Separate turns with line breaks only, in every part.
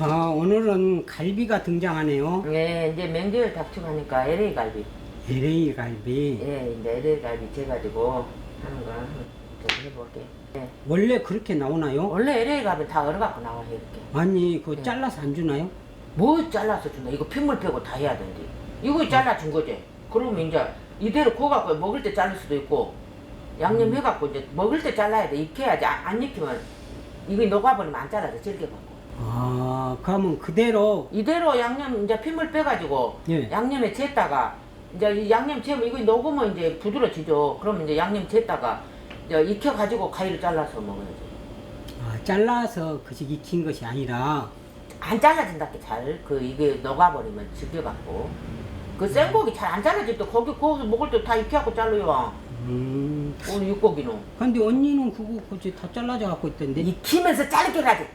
아, 오늘은 갈비가 등장하네요.
예, 이제 명절 닥쳐가니까 LA 갈비.
LA 갈비.
예, 이제 LA 갈비 재가지고 하는 거 한번 좀 해볼게요. 예.
원래 그렇게 나오나요?
원래 LA 갈비 다 얼어갖고 나와요, 이렇게.
아니, 그거
네.
잘라서 안 주나요?
뭐 잘라서 준다. 이거 핏물 빼고 다 해야 되는데. 이거 잘라준 거지. 그러면 이제 이대로 구워갖고 먹을 때 자를 수도 있고, 양념 해갖고 이제 먹을 때 잘라야 돼. 익혀야지. 안, 안 익히면 이거 녹아버리면 안 잘라져, 질겨갖고.
아, 그러면 그대로
이대로 양념 이제 핏물 빼가지고
예.
양념에 쟀다가 이제 이 양념 재면 이거 녹으면 이제 부드러지죠. 그러면 이제 양념 쟀다가 이제 익혀가지고 가위로 잘라서 먹어야지.
아, 잘라서 그식 익힌 것이 아니라
안 잘라진다 게 잘. 그 이게 녹아버리면 질겨갖고. 그 생고기 잘 안 잘라질 때 고기 구워서 먹을 때 다 익혀갖고 잘라요.
음.
오늘 육고기는.
근데 언니는 그거 굳이 다 잘라져 갖고 있던데.
익히면서 자르게 하지.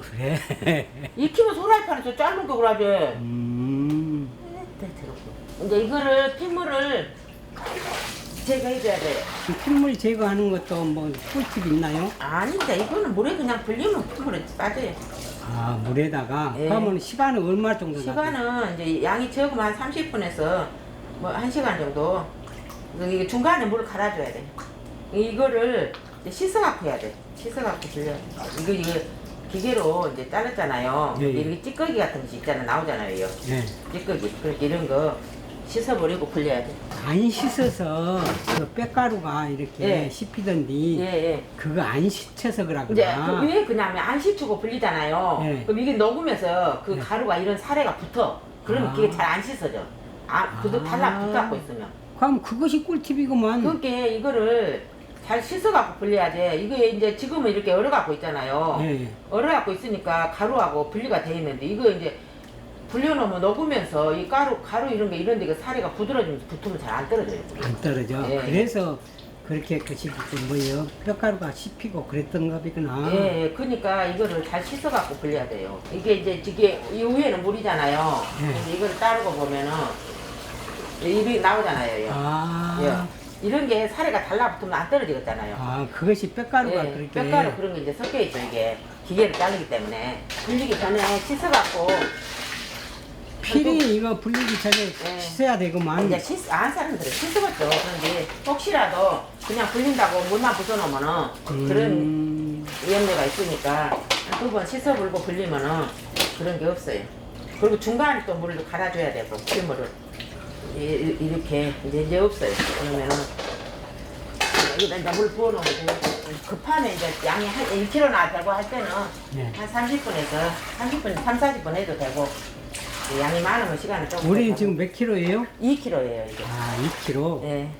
그래.
익히면서 후라이팬에서 자르는 거 그러지.
음.
네, 들었고. 이제 이거를 핏물을 제거해줘야 돼.
그 핏물 제거하는 것도 뭐 꿀팁 있나요?
아닌데 이거는 물에 그냥 불리면 핏물에 빠져요.
아, 물에다가
예.
그러면 시간은 얼마 정도 놔둬요?
시간은 이제 양이 적으면 한 30분에서 뭐 1시간 정도. 이게 중간에 물을 갈아줘야 돼. 이거를 이제 씻어갖고 해야 돼. 씻어갖고 불려. 이거 이거 기계로 이제 잘랐잖아요.
예, 예.
이렇게 찌꺼기 같은 것이 있잖아 나오잖아요. 이거.
예.
찌꺼기. 그렇게 이런 거 씻어버리고 불려야 돼.
안 씻어서 그 뼈가루가 이렇게
예.
씹히던디
예 예.
그거 안 씻혀서
이제
그러구나.
그 왜 그냐면 안 씻고 불리잖아요.
예.
그럼 이게 녹으면서 그
예.
가루가 이런 사례가 붙어. 그러면
아.
그게 잘 안 씻어져. 아, 그도
아.
달라 붙어갖고 있으면.
그럼 그것이 꿀팁이구만.
그게 이거를 잘 씻어갖고 불려야 돼. 이게 이제 지금은 이렇게 얼어갖고 있잖아요.
예.
얼어갖고 있으니까 가루하고 분리가 돼 있는데 이거 이제 불려놓으면 녹으면서 이 가루 가루 이런 게 이런 데가 사례가 부드러지면서 붙으면 잘 안 떨어져요.
안 떨어져.
예.
그래서 그렇게 그식 그 뭐요 뼈가루가 씹히고 그랬던 거구나.
예, 예, 그러니까 이거를 잘 씻어갖고 불려야 돼요. 이게 이제 이게 이 위에는 물이잖아요.
예.
근데 이거를 따르고 보면은 입이 나오잖아요.
아,
예. 이런 게 사례가 달라붙으면 안 떨어지겠잖아요.
아 그것이 뼈가루가
예,
그렇게.
뼈가루 그런 게 이제 섞여 있죠 이게 기계로 자르기 때문에 불리기 전에 씻어갖고
필히 이거 불리기 전에
예.
씻어야 되구만.
이제 씻, 안 사람들은 씻어봤죠. 그런데 혹시라도 그냥 불린다고 물만 부숴놓으면은 그런
음,
위험료가 있으니까 두 번 씻어불고 불리면은 그런 게 없어요. 그리고 중간에 또 물을 갈아줘야 되고 핏물을 이- 이- 이렇게 이제 없어요. 그러면은 여기다 이제 물 부어놓으면 돼요. 급하면 이제 양이 한 1kg나 되고 할 때는
네.
한 30분에서 30분, 3, 40분 해도 되고 양이 많으면 시간을 조금
우리
더
지금 몇 킬로예요?
2kg예요 이게.
아, 2kg.
네.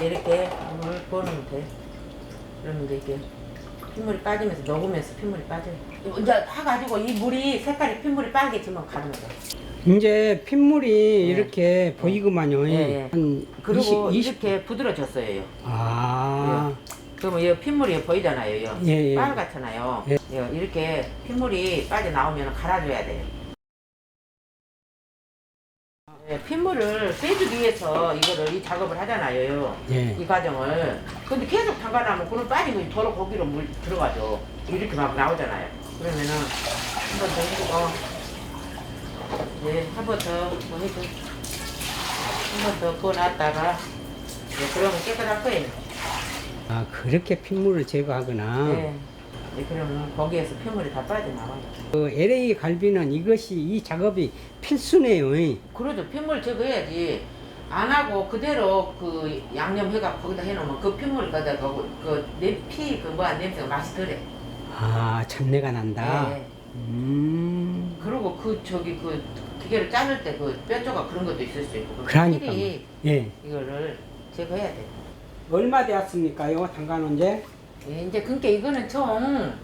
이렇게 물을 부어놓으면 돼. 그러면 이제 이게 핏물이 빠지면서 녹으면서 핏물이 빠져요. 이제 해가지고 이 물이 색깔이 핏물이 빨개지면 가는 거죠.
이제 핏물이 이렇게 보이구만요.
예, 예.
한
그리고
20, 20.
이렇게 부드러졌어요.
아,
그러면 이 핏물이 보이잖아요. 이
예, 예.
빨갛잖아요.
예.
예, 이렇게 핏물이 빠져나오면 갈아줘야 돼요. 예, 핏물을 빼주기 위해서 이거를 이 작업을 하잖아요.
예.
이 과정을. 근데 계속 담가놔면 그는 빠지고 도로 고기로 물 들어가죠. 이렇게 막 나오잖아요. 그러면은 한번 더 해주고, 예, 한 번더 해줘. 한번더 부어놨다가, 예, 그러면 깨끗할 거예요.
아, 그렇게 핏물을 제거하구나.
예. 예, 그러면 거기에서 핏물이 다 빠져나와요.
그 LA 갈비는 이것이 이 작업이 필수네요.
그러죠. 핏물 제거해야지. 안 하고 그대로 그 양념 해갖고 거기다 해놓으면 그 핏물이 거기다 가고 그피 그 뭐야 냄새가 맛이 덜해.
아, 잡내가 난다.
예.
음.
그리고 그 저기 그 기계를 자를 때 그 뼈 조각 그런 것도 있을 수 있고.
그러니까. 예.
이거를 제거해야 돼.
얼마 되었습니까요? 담가놓은 지?
예, 이제 그러니까 이거는 총한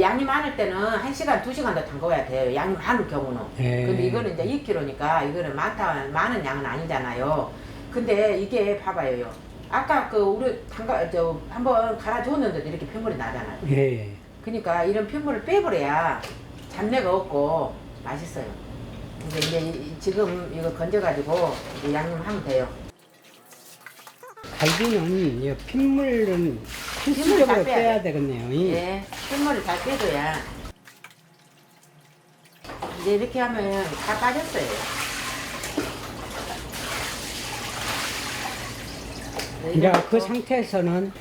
양이 많을 때는 한 시간 두 시간 더 담궈야 돼요. 양이 많은 경우는.
예.
근데 이거는 이제 2kg니까 이거는 많다, 많은 양은 아니잖아요. 근데 이게 봐봐요. 아까 그 우리 담가, 저, 한번 갈아줬는데도 이렇게 핏물이 나잖아요.
예.
그러니까 이런 핏물을 빼버려야 잡내가 없고 맛있어요. 이제, 이제 이- 지금 이거 건져가지고 양념하면 돼요.
갈비는 이 핏물은 필수적으로
다 빼야
빼야
돼.
되겠네요. 이.
예, 핏물을 잘 빼줘야 이제 이렇게 하면 다 빠졌어요. 네,
이제
그또
상태에서는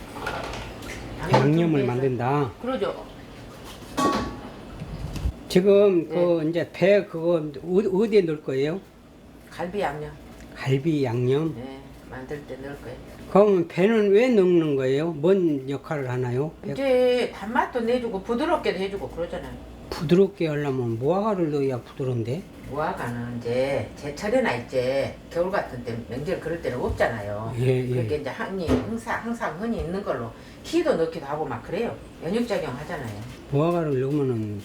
양념
양념을 만든다.
그러죠.
지금
네.
그 이제 배 그거 어디- 어디에 넣을 거예요?
갈비 양념.
갈비 양념.
네, 만들 때 넣을 거예요.
그러면 배는 왜 넣는 거예요? 뭔 역할을 하나요? 배-
이제 단맛도 내주고 부드럽게도 해주고 그러잖아요.
부드럽게 하려면 무화과를 넣어야 부드러운데.
무화과는 이제 제철이나 이제 겨울 같은 때 명절 그럴 때는 없잖아요.
예, 예.
그렇게 이제 흔히 항상 항상 흔히 있는 걸로 키도 넣기도 하고 막 그래요. 연육 작용 하잖아요.
무화과를 넣으면은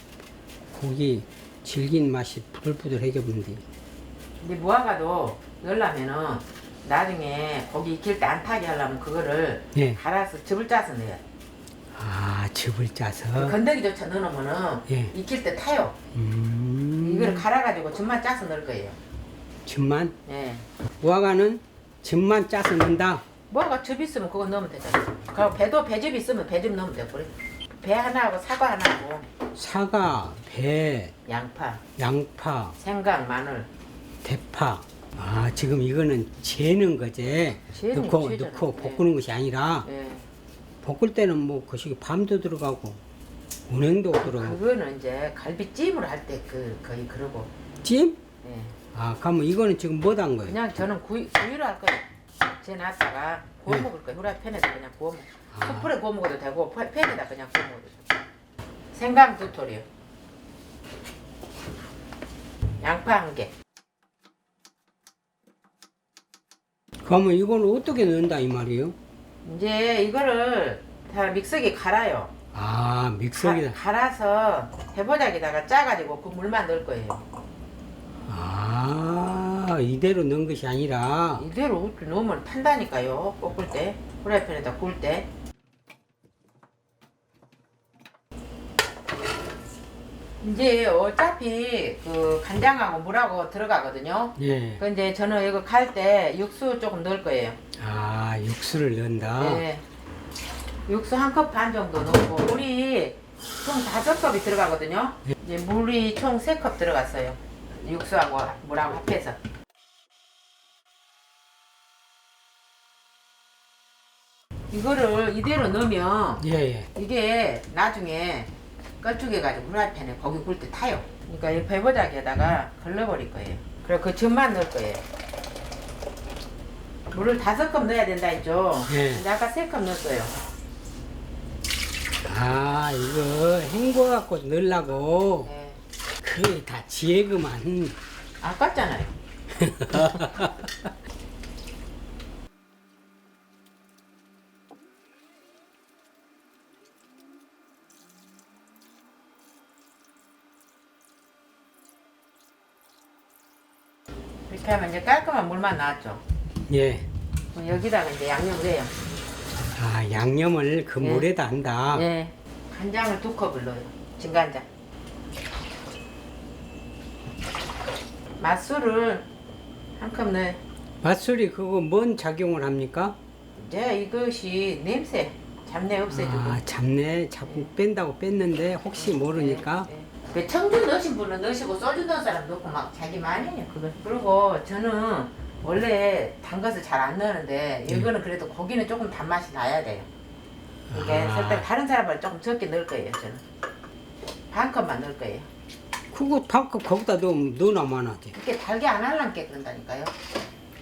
고기 질긴 맛이 부들부들해져 본데.
근데 무화과도 넣으려면은 나중에 고기 익힐 때 안 타게 하려면 그거를
예.
갈아서 즙을 짜서 넣어요.
아, 즙을 짜서.
건더기조차 넣어놓으면은
예.
익힐 때 타요.
음.
이거를 갈아가지고 즙만 짜서 넣을 거예요.
즙만.
예.
무화과는 즙만 짜서 넣는다.
무화과 즙 있으면 그거 넣으면 되잖아요. 그리고 배도 배즙 있으면 배즙 넣으면 그래. 배 하나하고 사과 하나하고
사과, 배,
양파,
양파,
생강, 마늘.
대파. 아, 지금 이거는 재는 거지.
재는
넣고,
재잖아.
넣고
예.
볶는 것이 아니라,
예.
볶을 때는 뭐, 그시 밤도 들어가고, 운행도 들어가고.
그거는 이제 갈비찜을 할 때 그 거의 그러고.
찜?
예.
아, 그러면 이거는 지금 뭐한 거예요?
그냥 저는 구이, 구이를 할 거예요. 재놨다가 구워
예.
먹을 거예요. 후라이팬에다 그냥 구워 먹.
아.
숯불에 구워 먹어도 되고 파- 팬에다 그냥 구워 먹어도 되고. 생강 두 톨이요. 양파 한 개.
그러면 이걸 어떻게 넣는다, 이 말이에요?
이제 이거를 다 믹서기 갈아요.
아, 믹서기다.
가- 갈아서 해보자기다가 짜가지고 그 물만 넣을 거예요.
아, 이대로 넣은 것이 아니라,
이대로 넣으면 탄다니까요. 볶을 때, 프라이팬에다 구울 때. 이제 어차피 그 간장하고 물하고 들어가거든요.
예.
그 이제 저는 이거 갈 때 육수 조금 넣을 거예요.
아, 육수를 넣는다.
네. 육수 한 컵 반 정도 넣고 물이 총 다섯 컵이 들어가거든요. 이제 물이 총 세 컵 들어갔어요. 육수하고 물하고 합해서. 이거를 이대로 넣으면
예, 예.
이게 나중에 껄쭉해가지고 후라이팬에 고기 구울 때 타요. 그러니까 이 배보자기에다가 걸러버릴 거예요. 그리고 그 즙만 넣을 거예요. 물을 다섯 컵 넣어야 된다 했죠.
예.
근데 아까 세 컵 넣었어요.
아, 이거 헹궈 갖고 넣으려고.
네.
그게 다 지혜구만.
아깝잖아요. 이렇게 하면 이제 깔끔한 물만 나왔죠.
예.
그럼 여기다가 이제 양념을 해요.
아, 양념을 그
예.
물에다 한다.
예. 간장을 두 컵을 넣어요. 진간장. 맛술을 한 컵 넣어요.
맛술이 그거 뭔 작용을 합니까?
이제 이것이 냄새, 잡내 없애주고.
아, 잡내 자꾸 뺀다고 뺐는데 혹시 모르니까.
네, 네. 그 청주 넣으신 분은 넣으시고 소주 넣은 사람 넣고 막 자기 많이 해요 그거. 그리고 저는 원래 단 것을 잘안 넣는데 이거는 그래도 고기는 조금 단맛이 나야 돼요. 이게
아.
설탕 다른 사람보다 조금 적게 넣을 거예요 저는. 반 컵만 넣을 거예요.
그거 방금 거기다 넣으면 너나 많아지.
이렇게 달게 안 할란게 그런다니까요.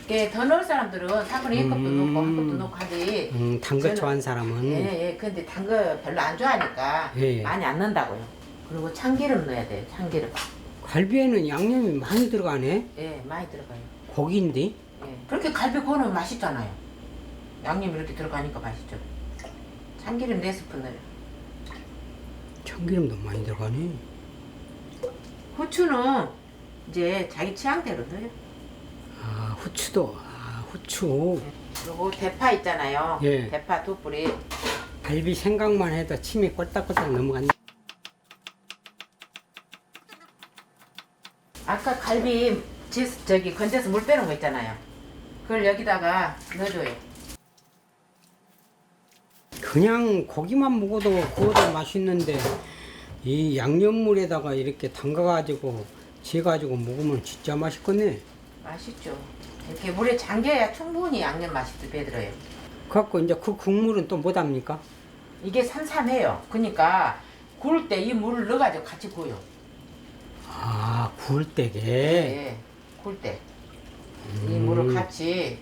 이게 더 넣을 사람들은 4분의 1컵도
음.
넣고 한 컵도 넣고 하지.
음, 단거
저는-
좋아하는 사람은.
예, 예. 근데 단 거 별로 안 좋아하니까
예, 예.
많이 안 넣는다고요. 그리고 참기름 넣어야 돼요. 참기름.
갈비에는 양념이 많이 들어가네.
예, 많이 들어가요.
고기인데.
예. 그렇게 갈비 구우면 맛있잖아요. 양념 이렇게 들어가니까 맛있죠. 참기름 4스푼 넣어요.
참기름도 많이 들어가네.
후추는 이제 자기 취향대로 넣어요.
아, 후추도. 아, 후추.
그리고 대파 있잖아요.
예.
대파 두 뿌리.
갈비 생각만 해도 침이 꼴딱꼴딱 넘어간다.
아까 갈비 지- 저기 건져서 물 빼는 거 있잖아요. 그걸 여기다가 넣어줘요.
그냥 고기만 먹어도 구워도 맛있는데 이 양념물에다가 이렇게 담가가지고 지가지고 먹으면 진짜 맛있겠네.
맛있죠. 이렇게 물에 잠겨야 충분히 양념 맛이 배들어요.
갖고 이제 그 국물은 또 못합니까?
이게 삼삼해요. 그러니까 구울 때 이 물을 넣어가지고 같이 구워요.
아, 구울 때게.
예, 구울 때. 이
음.
물을 같이.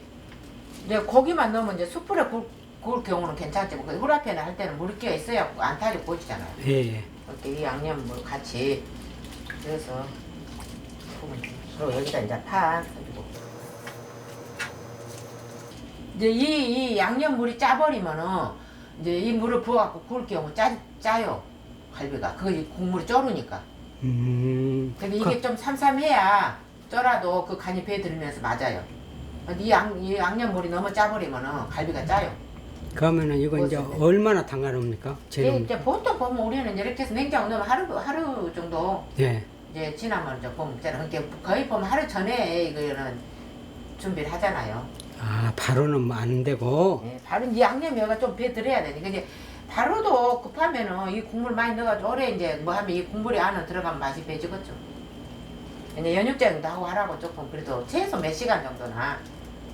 이제 고기만 넣으면 이제 숯불에 구울, 구울 경우는 괜찮지. 뭐 후라이팬에 할 때는 물이 끼어 있어야 안 타지고 구워지잖아요.
예, 예.
이렇게 이 양념 물 같이. 그래서. 그리고 여기다 이제 파 해주고. 이제 이, 이 양념 물이 짜버리면은 이제 이 물을 부어갖고 구울 경우 짜, 짜요. 갈비가. 그거 이 국물이 쫄으니까.
음.
근데 이게 좀 삼삼해야 쪄라도 그 간이 배에 들면서 맞아요. 이, 양, 이 양념물이 너무 짜버리면은 갈비가 짜요.
그, 러면은 이거 이제. 얼마나 담가놓습니까? 재료.
이제 보통 보면 우리는 이렇게 해서 냉장고 넣으면 하루, 하루 정도
예.
이제 지나면 이제 보면. 그러니까 거의 보면 하루 전에 이거는 준비를 하잖아요.
아, 바로는 뭐안 되고.
예, 바로 이 양념이가 좀배 들어야 되니까 이제 바로도 급하면은 이 국물 많이 넣어가지고 오래 이제 뭐 하면 이 국물이 안에 들어가면 맛이 배지겠죠. 이제 연육장도 하고 하라고 조금 그래도 최소 몇 시간 정도나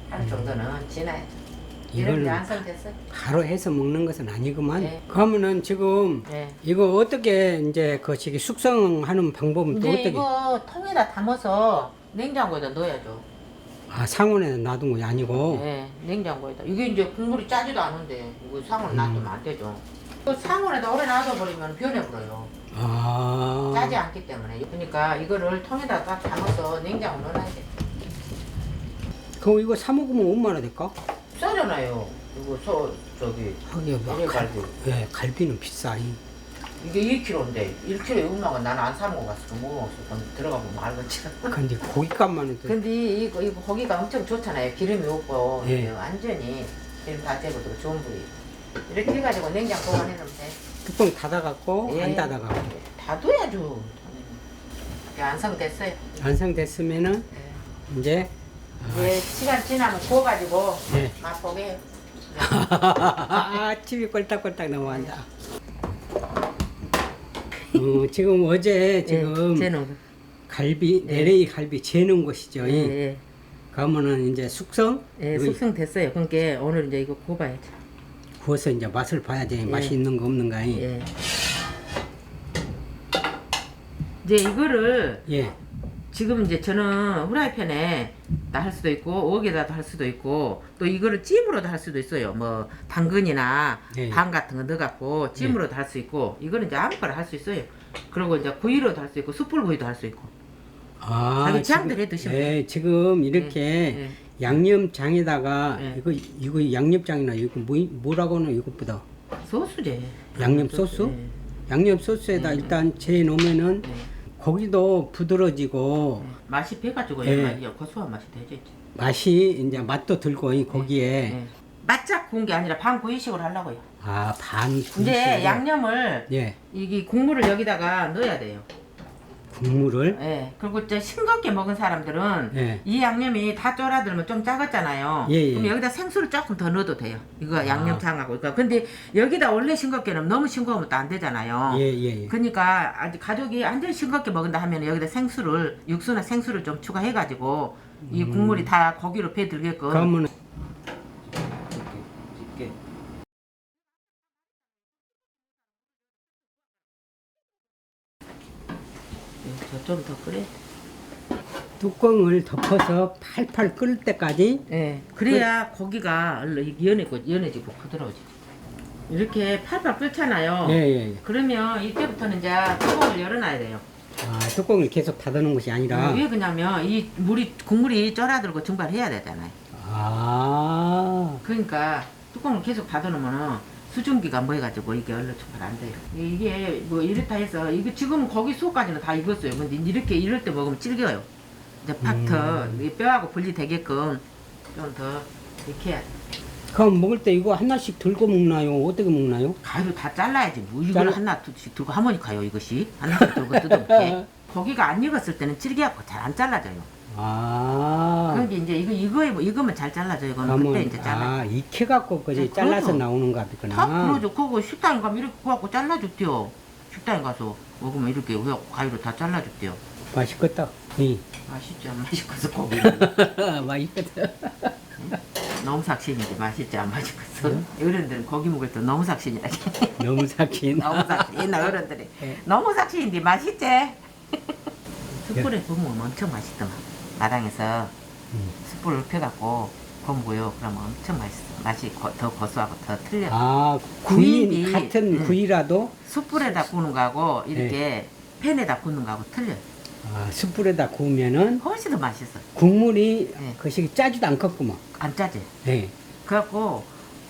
하루 정도는 지나야죠. 이런 게
이거는
완성됐어요.
바로 해서 먹는 것은 아니구만.
네.
그러면은 지금
네.
이거 어떻게 이제 그 저기 숙성하는 방법은 또 어떻게?
이거 통에다 담아서 냉장고에다 넣어야죠.
아, 상온에 놔둔 것이 아니고.
네, 냉장고에다. 이게 이제 국물이 짜지도 않은데 이거 상온에 놔두면 안 되죠. 그 상온에다 오래 놔둬버리면 변해버려요.
아.
짜지 않기 때문에. 그러니까 이거를 통에다 딱 담아서 냉장고 넣어놔야 돼.
그럼 이거 사 먹으면 얼마나 될까?
썰어놔요. 이거 소 저기
하기야 막
이래
갈,
갈비.
예, 갈비는 비싸. 이.
이게 2kg인데 1kg에 얼마가 나는 안사 먹어봤어. 먹어봤어. 그럼 들어가 보면 알겠지.
근데 고깃값만은 또
근데 이거 이거 고기가 엄청 좋잖아요. 기름이 없고
예.
완전히 기름 다 째고도 좋은 부위. 이렇게 해가지고 냉장 보관해 놓으면 돼.
뚜껑 닫아갖고
예.
안 닫아갖고
닫아야죠. 이게 완성됐어요.
완성됐으면은
네.
이제
이제 시간 지나면 구워가지고
예.
맛보게.
아, 집이 꼴딱꼴딱 넘어간다. 어, 지금 어제 지금
쟤는
갈비
예.
LA 갈비 재는 곳이죠.
예, 예.
그러면은 이제 숙성
예,
이거
숙성 됐어요. 그러니까 오늘 이제 이거 구워봐야지.
구워서 이제 맛을 봐야지
예.
맛이 있는 거 없는가. 예.
예. 이제 이거를
예.
지금 이제 저는 후라이팬에 다 할 수도 있고 웍에다도 할 수도 있고 또 이거를 찜으로도 할 수도 있어요. 뭐 당근이나
예.
방 같은 거 넣어갖고 찜으로도 할 수 있고 이거는 이제 아무거나 할 수 있어요. 그리고 이제 구이로도 할 수 있고 숯불구이도 할 수 있고.
아,
자기
지금-
취향대로 해 드시면
예, 지금 이렇게
예.
양념장에다가
예.
이거 이거 양념장이나 이거 뭐 뭐라고 는 이것보다
소스제.
양념 소스?
예.
양념 소스에다 일단 재 놓으면은
예.
고기도 부드러지고
맛이 배가지고
예.
예. 고소한 맛이 되죠.
맛이 이제 맛도 들고 이 고기에
예. 바짝 구운 게 아니라 반 구이식으로 하려고요.
아반
이제 양념을
예
이게 국물을 여기다가 넣어야 돼요.
국물을
예. 그리고 이제 싱겁게 먹은 사람들은
예.
이 양념이 다 쫄아들면 좀 작았잖아요.
예, 예.
그럼 여기다 생수를 조금 더 넣어도 돼요. 이거 양념장하고. 그러니까 근데 여기다 원래 싱겁게 넣으면 너무 싱거우면 또 안 되잖아요.
예예 예.
그러니까 아직 가족이 완전 싱겁게 먹는다 하면 여기다 생수를 육수나 생수를 좀 추가해가지고 이 국물이 다 고기로 배들게끔.
음. 그러면
좀 더 끓여.
뚜껑을 덮어서 팔팔 끓을 때까지
예. 그래야 고기가 얼른 연해고 연해지고 부드러워지. 이렇게 팔팔 끓잖아요.
예예 예.
그러면 이때부터는 이제 뚜껑을 열어놔야 돼요.
아 뚜껑을 계속 닫아놓은 것이 아니라
왜 그러냐면 이 물이 국물이 쫄아들고 증발해야 되잖아요.
아
그러니까 뚜껑을 계속 닫아놓으면은 수증기가 모여가지고 이게 얼른 증발 안 돼요. 이게 뭐 이렇다 해서 이거 지금 고기 속까지는 다 익었어요. 근데 이렇게 이럴 때 먹으면 질겨요. 이제 팍터 이 뼈하고 분리되게끔 좀더 익혀야 돼.
그럼 먹을 때 이거 하나씩 들고 먹나요? 어떻게 먹나요?
가위로 다 잘라야지. 뭐 이걸
잘라-
하나씩 들고 하모니카요 이것이 하나씩 들고 뜯어먹게. 고기가 안 익었을 때는 질겨갖고 잘 안 잘라져요.
아
그게 이제 이거 이거에 뭐 이거면 잘 잘라져 이거는 그때 이제 잘라.
아 익혀갖고 그지
네,
잘라서
그러죠.
나오는 거
다. 그러죠. 그거 식당에 가면 이렇게 구갖고 잘라줬대요. 식당에 가서 먹으면 이렇게 왜 가위로 다 잘라줬대요.
맛있겠다. 이.
맛있죠. 맛있어서 고기.
맛있겠다.
너무 삭신인데 맛있지 안 맛있겠어. 어른들은 고기 먹을 때 너무 삭신이라.
너무 삭힌.
너무 삭신. 옛날 어른들이
네.
너무 삭신인데 맛있지. 숯불에 구우면 엄청 맛있더만. 마당에서
음.
숯불을 펴갖고 구우고요. 그러면 엄청 맛있어. 맛이 고- 더 고소하고 더 틀려.
아, 구이
구이니,
같은
음.
구이라도
숯불에다 구우는 거하고 이렇게
네.
팬에다 구우는 거하고 틀려.
아, 숯불에다 구우면은
훨씬 더 맛있어.
국물이
네.
그것이 짜지도 않겠구만.
안 짜지.
네.
그래갖고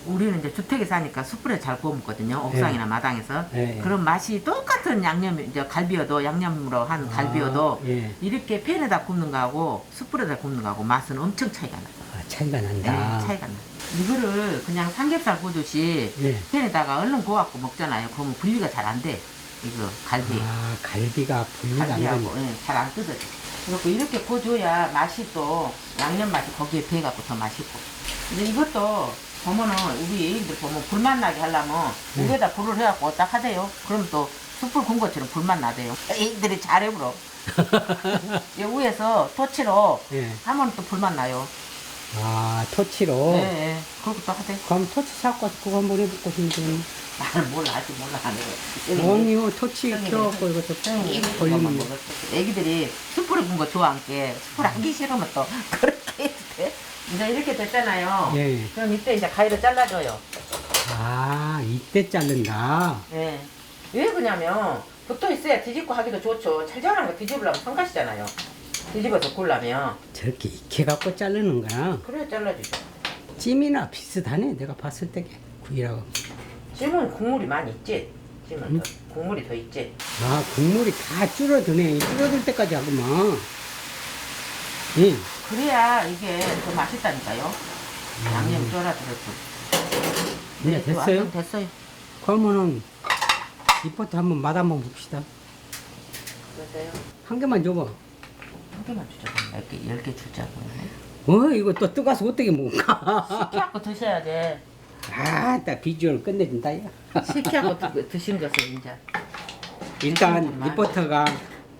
우리는 이제 주택에 사니까 숯불에 잘 구워 먹거든요. 옥상이나 마당에서.
네.
그런 맛이 똑같은 양념, 이제 갈비여도 양념으로 한 갈비여도
아, 예.
이렇게 팬에다 굽는 거하고 숯불에다 굽는 거하고 맛은 엄청 차이가 나.
아, 차이가
네,
난다.
차이가 나. 이거를 그냥 삼겹살 구듯이
예.
팬에다가 얼른 구워갖고 먹잖아요. 그러면 분리가 잘 안 돼. 이거 갈비.
아, 갈비가 분리가 안
갈비하고. 예, 잘안 뜯어져. 그리고 이렇게 구워줘야 맛이 또 양념 맛이 거기에 배갖고 더 맛있고. 근데 이것도 보면은 우리 애인들 보면 불맛 나게 하려면
네.
위에다 불을 해갖고 딱 하대요. 그럼 또 숯불 군 것처럼 불맛 나대요. 애인들이 잘해버려. 이 위에서 토치로
예.
하면 또 불맛 나요.
아, 토치로.
예, 예. 그렇게 또 하대.
그럼 토치 사고 와서 그거 한번 해볼까 싶은데.
나는 몰라, 아직 몰라, 안 해.
아니요, 토치. 켜갖고 이것도 걸리면.
먹었어. 애기들이 숯불에 구운 거 좋아한게 숯불 하기 싫으면 또 그렇게 해도 돼. 이제 이렇게 됐잖아요.
예.
그럼 이때 이제 가위로 잘라줘요.
아, 이때 자른다.
예. 왜 그러냐면 붙어 있어야 뒤집고 하기도 좋죠. 찰져하는 거 뒤집으려면 성가시잖아요. 뒤집어서 구우려면
저렇게 익혀갖고 자르는구나.
그래야 잘라주죠.
찜이나 비슷하네, 내가 봤을 때게. 구이라고.
찜은 국물이 많이 있지. 찜은
음?
더, 국물이 더 있지.
아, 국물이 다 줄어드네. 줄어들 때까지 하구만. 예.
그래야 이게 더 맛있다니까요. 양념 쫄아들었죠.
이제 됐어요?
완전 됐어요.
그러면은 이것도 한번 맛 한번 봅시다.
됐어요.
한 개만 줘봐.
한 개만 주자. 열개 열개 주자고요.
어, 이거 또 뜨거워서 어떻게 먹을까?
시켜갖고 드셔야 돼.
아, 딱 비주얼 끝내준다, 야.
시켜갖고 드, 드시는 것을 이제.
일단
정말.
리포터가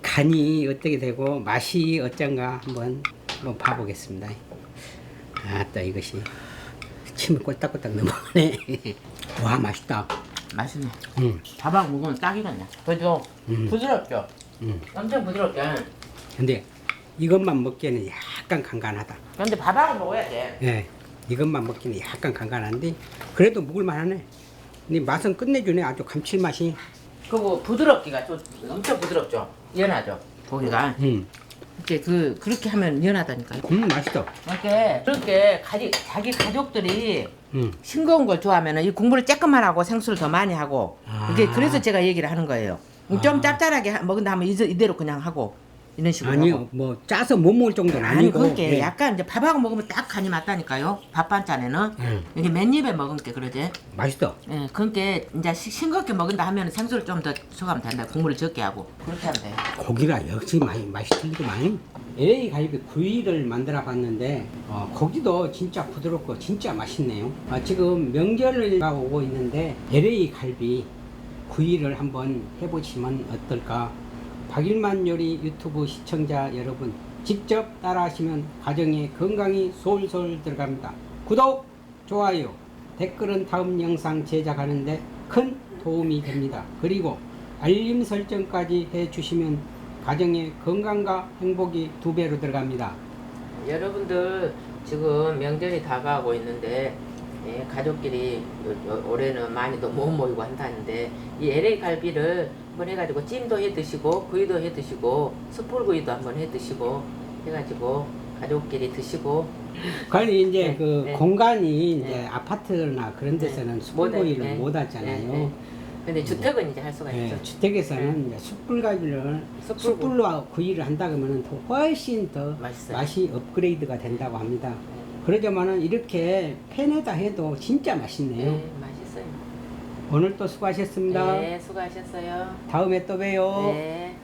간이 어떻게 되고 맛이 어쩐가 한번 한번 봐보겠습니다. 아따 이것이 침이 꼴딱꼴딱 넘어가네. 와 맛있다.
맛있네.
음,
밥하고 먹으면 딱이겠네. 그죠?
음.
부드럽죠?
음.
엄청 부드럽게.
근데 이것만 먹기에는 약간 간간하다.
근데 밥하고 먹어야 돼.
예, 이것만 먹기는 약간 간간한데 그래도 먹을만 하네. 근데 맛은 끝내주네. 아주 감칠맛이.
그리고 부드럽기가 좀 엄청 부드럽죠? 연하죠? 고기가.
음,
이렇게 그, 그렇게 하면 연하다니까요.
음 맛있어.
이렇게, 그렇게 가지, 자기 가족들이
음,
싱거운 걸 좋아하면 이 국물을 조금만 하고 생수를 더 많이 하고 이게
아.
그래서 제가 얘기를 하는 거예요. 좀
아.
짭짤하게 하- 먹은다 하면 이대로 그냥 하고 이런 식으로 하고.
아니요, 뭐 짜서 못 먹을 정도는
아니
아니고.
그렇게
예.
약간 이제 밥하고 먹으면 딱 간이 맞다니까요. 밥 반찬에는
음,
이게 맨 입에 먹은 게 그러지.
맛있어.
예, 그러니까 이제 시- 싱겁게 먹은다 하면 생수를 좀 더 추가하면 된다. 국물을 적게 하고 그렇게 하면 돼.
고기가 역시 많이 맛이 틀리더만. LA 갈비 구이를 만들어 봤는데 어, 고기도 진짜 부드럽고 진짜 맛있네요. 아, 지금 명절을 오고 있는데 LA 갈비 구이를 한번 해보시면 어떨까? 박일만 요리 유튜브 시청자 여러분 직접 따라하시면 가정에 건강이 솔솔 들어갑니다. 구독, 좋아요, 댓글은 다음 영상 제작하는데 큰 도움이 됩니다. 그리고 알림 설정까지 해주시면 가정의 건강과 행복이 두 배로 들어갑니다.
여러분들 지금 명절이 다가오고 있는데 예, 가족끼리 올해는 많이도 못 모이고 한다는데 이 LA 갈비를 한번 해가지고 찜도 해 드시고 구이도 해 드시고 숯불구이도 한번 해 드시고 해가지고 가족끼리 드시고
관리 이제
네,
그
네.
공간이 이제
네.
아파트나 그런 데서는
네.
숯불구이를
네,
못
네,
하잖아요.
네. 근데 주택은 이제 할 수가
네,
있죠.
주택에서는 이제 숯불갈비를 숯불로 구이를 한다 그러면 더 훨씬 더
맛있어요.
맛이 업그레이드가 된다고 합니다. 그러자마는 이렇게 팬에다 해도 진짜 맛있네요.
네, 맛있어요.
오늘 또 수고하셨습니다.
네, 수고하셨어요.
다음에 또 봬요.
네.